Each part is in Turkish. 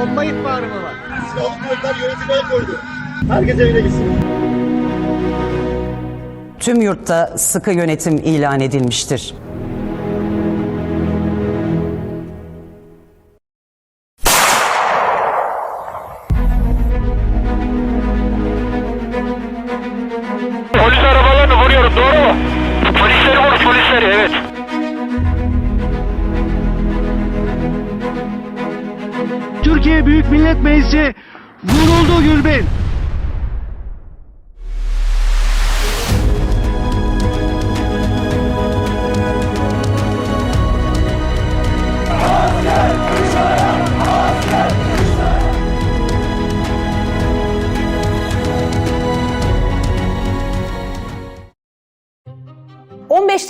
bomba ihbarı mı var? Silahlı kuvvetler yönetime el koydu. Herkes evine gitsin. Tüm yurtta sıkı yönetim ilan edilmiştir. Millet Meclisi vuruldu Gülbin.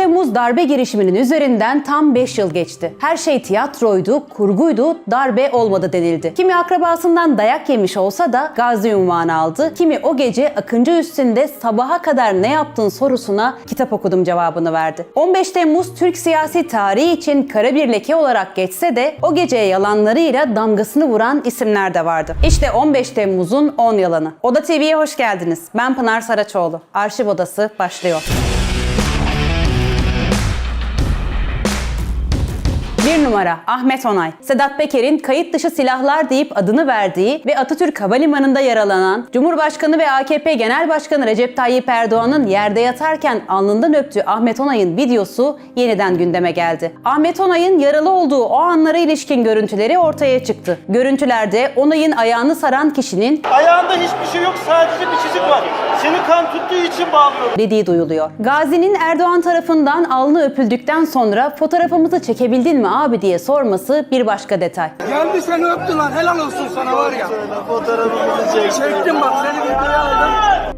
Temmuz darbe girişiminin üzerinden tam 5 yıl geçti. Her şey tiyatroydu, kurguydu, darbe olmadı denildi. Kimi akrabasından dayak yemiş olsa da gazi unvanı aldı. Kimi o gece Akıncı üstünde sabaha kadar ne yaptın sorusuna kitap okudum cevabını verdi. 15 Temmuz Türk siyasi tarihi için kara bir leke olarak geçse de o geceye yalanlarıyla damgasını vuran isimler de vardı. İşte 15 Temmuz'un 10 yalanı. Oda TV'ye hoş geldiniz. Ben Pınar Saraçoğlu. Arşiv Odası başlıyor. 1 numara Ahmet Onay. Sedat Peker'in kayıt dışı silahlar deyip adını verdiği ve Atatürk Havalimanı'nda yaralanan Cumhurbaşkanı ve AKP Genel Başkanı Recep Tayyip Erdoğan'ın yerde yatarken alnından öptüğü Ahmet Onay'ın videosu yeniden gündeme geldi. Ahmet Onay'ın yaralı olduğu o anlara ilişkin görüntüleri ortaya çıktı. Görüntülerde Onay'ın ayağını saran kişinin Ayağında hiçbir şey yok sadece bir çizik var. Seni kan tuttuğu için bağlıyorum. dediği duyuluyor. Gazi'nin Erdoğan tarafından alnı öpüldükten sonra fotoğrafımızı çekebildin mi abi diye sorması bir başka detay. Geldi seni öptü lan helal olsun sana var ya. Fotoğrafımızı çek. Çektim bak seni videoya aldım.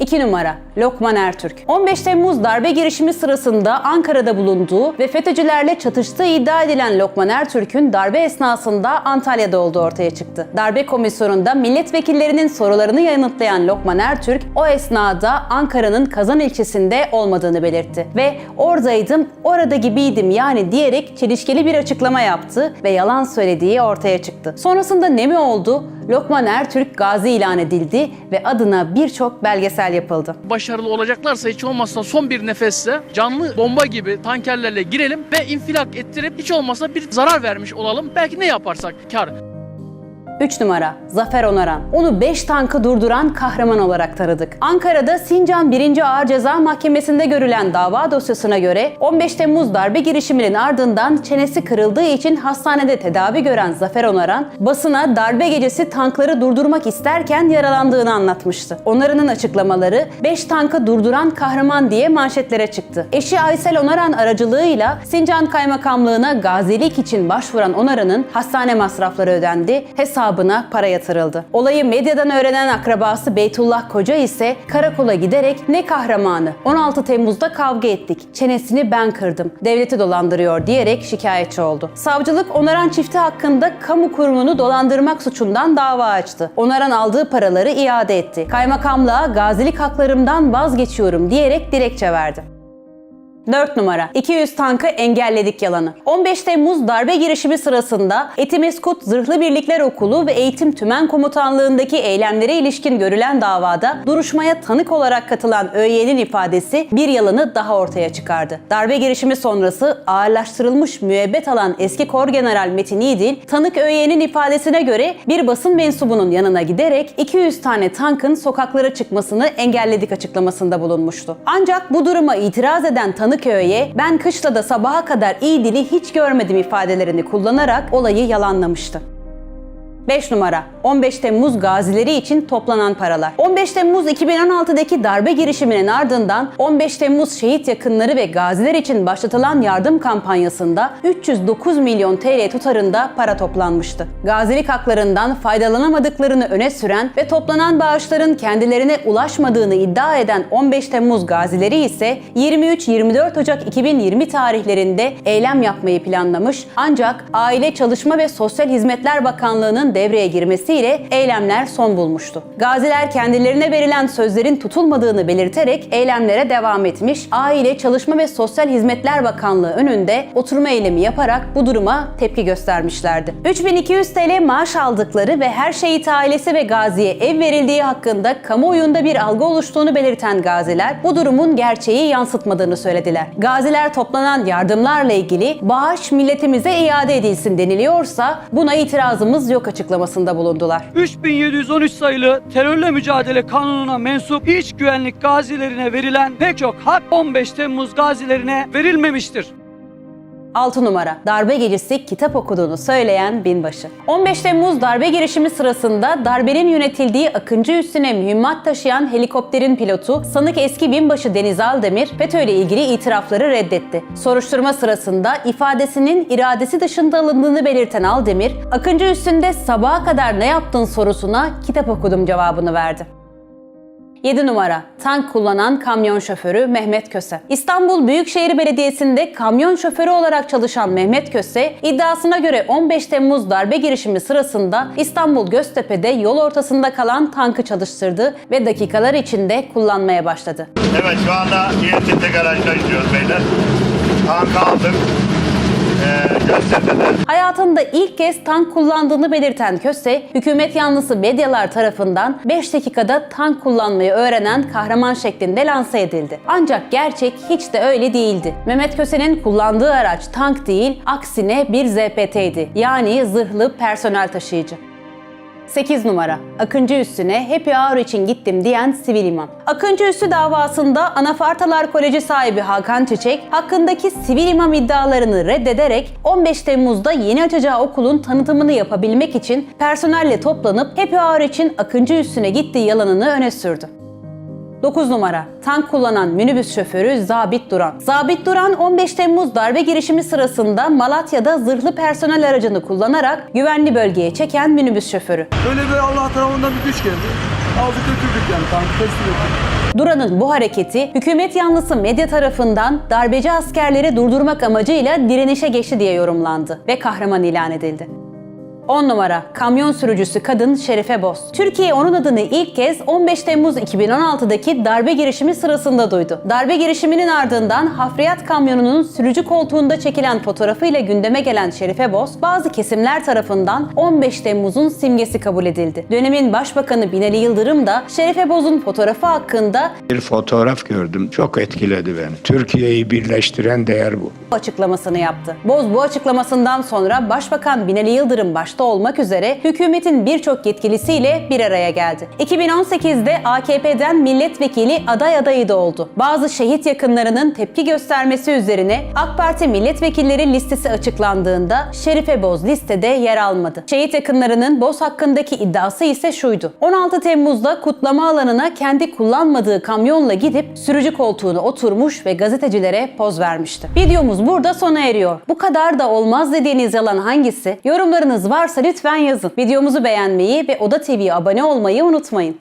2 numara Lokman Ertürk. 15 Temmuz darbe girişimi sırasında Ankara'da bulunduğu ve FETÖ'cülerle çatıştığı iddia edilen Lokman Ertürk'ün darbe esnasında Antalya'da olduğu ortaya çıktı. Darbe komisyonunda milletvekillerinin sorularını yanıtlayan Lokman Ertürk o esnada Ankara'nın Kazan ilçesinde olmadığını belirtti ve oradaydım, orada gibiydim yani diyerek çelişkili bir açıklama yaptı ve yalan söylediği ortaya çıktı. Sonrasında ne mi oldu? Lokman Ertürk gazi ilan edildi ve adına birçok belgesel yapıldı. başarılı olacaklarsa hiç olmazsa son bir nefeste canlı bomba gibi tankerlerle girelim ve infilak ettirip hiç olmazsa bir zarar vermiş olalım. Belki ne yaparsak kar. 3 numara Zafer Onaran. Onu 5 tankı durduran kahraman olarak tanıdık. Ankara'da Sincan 1. Ağır Ceza Mahkemesi'nde görülen dava dosyasına göre 15 Temmuz darbe girişiminin ardından çenesi kırıldığı için hastanede tedavi gören Zafer Onaran, basına darbe gecesi tankları durdurmak isterken yaralandığını anlatmıştı. Onaran'ın açıklamaları 5 tankı durduran kahraman diye manşetlere çıktı. Eşi Aysel Onaran aracılığıyla Sincan Kaymakamlığına gazilik için başvuran Onaran'ın hastane masrafları ödendi, hesabına para yatırıldı. Olayı medyadan öğrenen akrabası Beytullah Koca ise karakola giderek ne kahramanı 16 Temmuz'da kavga ettik, çenesini ben kırdım, devleti dolandırıyor diyerek şikayetçi oldu. Savcılık Onaran çifti hakkında kamu kurumunu dolandırmak suçundan dava açtı. Onaran aldığı paraları iade etti. Kaymakamlığa gazilik haklarımdan vazgeçiyorum diyerek dilekçe verdi. 4 numara 200 tankı engelledik yalanı. 15 Temmuz darbe girişimi sırasında Etimeskut Zırhlı Birlikler Okulu ve Eğitim Tümen Komutanlığındaki eylemlere ilişkin görülen davada duruşmaya tanık olarak katılan ÖY'nin ifadesi bir yalanı daha ortaya çıkardı. Darbe girişimi sonrası ağırlaştırılmış müebbet alan eski Kor General Metin İdil, tanık ÖY'nin ifadesine göre bir basın mensubunun yanına giderek 200 tane tankın sokaklara çıkmasını engelledik açıklamasında bulunmuştu. Ancak bu duruma itiraz eden tanık Kadıköy'e ben kışlada sabaha kadar iyi dili hiç görmedim ifadelerini kullanarak olayı yalanlamıştı. 5 numara 15 Temmuz gazileri için toplanan paralar. 15 Temmuz 2016'daki darbe girişiminin ardından 15 Temmuz şehit yakınları ve gaziler için başlatılan yardım kampanyasında 309 milyon TL tutarında para toplanmıştı. Gazilik haklarından faydalanamadıklarını öne süren ve toplanan bağışların kendilerine ulaşmadığını iddia eden 15 Temmuz gazileri ise 23-24 Ocak 2020 tarihlerinde eylem yapmayı planlamış ancak Aile Çalışma ve Sosyal Hizmetler Bakanlığı'nın devreye girmesiyle eylemler son bulmuştu. Gaziler kendilerine verilen sözlerin tutulmadığını belirterek eylemlere devam etmiş, Aile, Çalışma ve Sosyal Hizmetler Bakanlığı önünde oturma eylemi yaparak bu duruma tepki göstermişlerdi. 3200 TL maaş aldıkları ve her şehit ailesi ve gaziye ev verildiği hakkında kamuoyunda bir algı oluştuğunu belirten gaziler bu durumun gerçeği yansıtmadığını söylediler. Gaziler toplanan yardımlarla ilgili bağış milletimize iade edilsin deniliyorsa buna itirazımız yok açıklamasında bulundular. 3713 sayılı terörle mücadele kanununa mensup iç güvenlik gazilerine verilen pek çok hak 15 Temmuz gazilerine verilmemiştir. 6 numara darbe gecesi kitap okuduğunu söyleyen binbaşı. 15 Temmuz darbe girişimi sırasında darbenin yönetildiği Akıncı üstüne mühimmat taşıyan helikopterin pilotu sanık eski binbaşı Deniz Aldemir FETÖ ile ilgili itirafları reddetti. Soruşturma sırasında ifadesinin iradesi dışında alındığını belirten Aldemir, Akıncı üstünde sabaha kadar ne yaptın sorusuna kitap okudum cevabını verdi. 7 numara tank kullanan kamyon şoförü Mehmet Köse. İstanbul Büyükşehir Belediyesi'nde kamyon şoförü olarak çalışan Mehmet Köse iddiasına göre 15 Temmuz darbe girişimi sırasında İstanbul Göztepe'de yol ortasında kalan tankı çalıştırdı ve dakikalar içinde kullanmaya başladı. Evet şu anda İETT garajda gidiyoruz beyler. Tank aldık. Ee. Hayatında ilk kez tank kullandığını belirten Köse, hükümet yanlısı medyalar tarafından 5 dakikada tank kullanmayı öğrenen kahraman şeklinde lanse edildi. Ancak gerçek hiç de öyle değildi. Mehmet Köse'nin kullandığı araç tank değil, aksine bir ZPT'ydi. Yani zırhlı personel taşıyıcı. 8 numara. Akıncı Üssü'ne Happy Hour için gittim diyen sivil imam. Akıncı Üssü davasında Anafartalar Koleji sahibi Hakan Çiçek hakkındaki sivil imam iddialarını reddederek 15 Temmuz'da yeni açacağı okulun tanıtımını yapabilmek için personelle toplanıp Happy Hour için Akıncı Üssü'ne gittiği yalanını öne sürdü. 9 numara. Tank kullanan minibüs şoförü Zabit Duran. Zabit Duran 15 Temmuz darbe girişimi sırasında Malatya'da zırhlı personel aracını kullanarak güvenli bölgeye çeken minibüs şoförü. Böyle bir Allah tarafından bir güç geldi. Aldık götürdük yani tankı teslim ettik. Duran'ın bu hareketi hükümet yanlısı medya tarafından darbeci askerleri durdurmak amacıyla direnişe geçti diye yorumlandı ve kahraman ilan edildi. 10 numara kamyon sürücüsü kadın Şerife Boz. Türkiye onun adını ilk kez 15 Temmuz 2016'daki darbe girişimi sırasında duydu. Darbe girişiminin ardından hafriyat kamyonunun sürücü koltuğunda çekilen fotoğrafıyla gündeme gelen Şerife Boz, bazı kesimler tarafından 15 Temmuz'un simgesi kabul edildi. Dönemin Başbakanı Binali Yıldırım da Şerife Boz'un fotoğrafı hakkında Bir fotoğraf gördüm. Çok etkiledi beni. Türkiye'yi birleştiren değer bu. açıklamasını yaptı. Boz bu açıklamasından sonra Başbakan Binali Yıldırım başta olmak üzere hükümetin birçok yetkilisiyle bir araya geldi. 2018'de AKP'den milletvekili aday adayı da oldu. Bazı şehit yakınlarının tepki göstermesi üzerine AK Parti milletvekilleri listesi açıklandığında Şerife Boz listede yer almadı. Şehit yakınlarının Boz hakkındaki iddiası ise şuydu. 16 Temmuz'da kutlama alanına kendi kullanmadığı kamyonla gidip sürücü koltuğuna oturmuş ve gazetecilere poz vermişti. Videomuz burada sona eriyor. Bu kadar da olmaz dediğiniz yalan hangisi? Yorumlarınız varsa lütfen yazın. Videomuzu beğenmeyi ve Oda TV'ye abone olmayı unutmayın.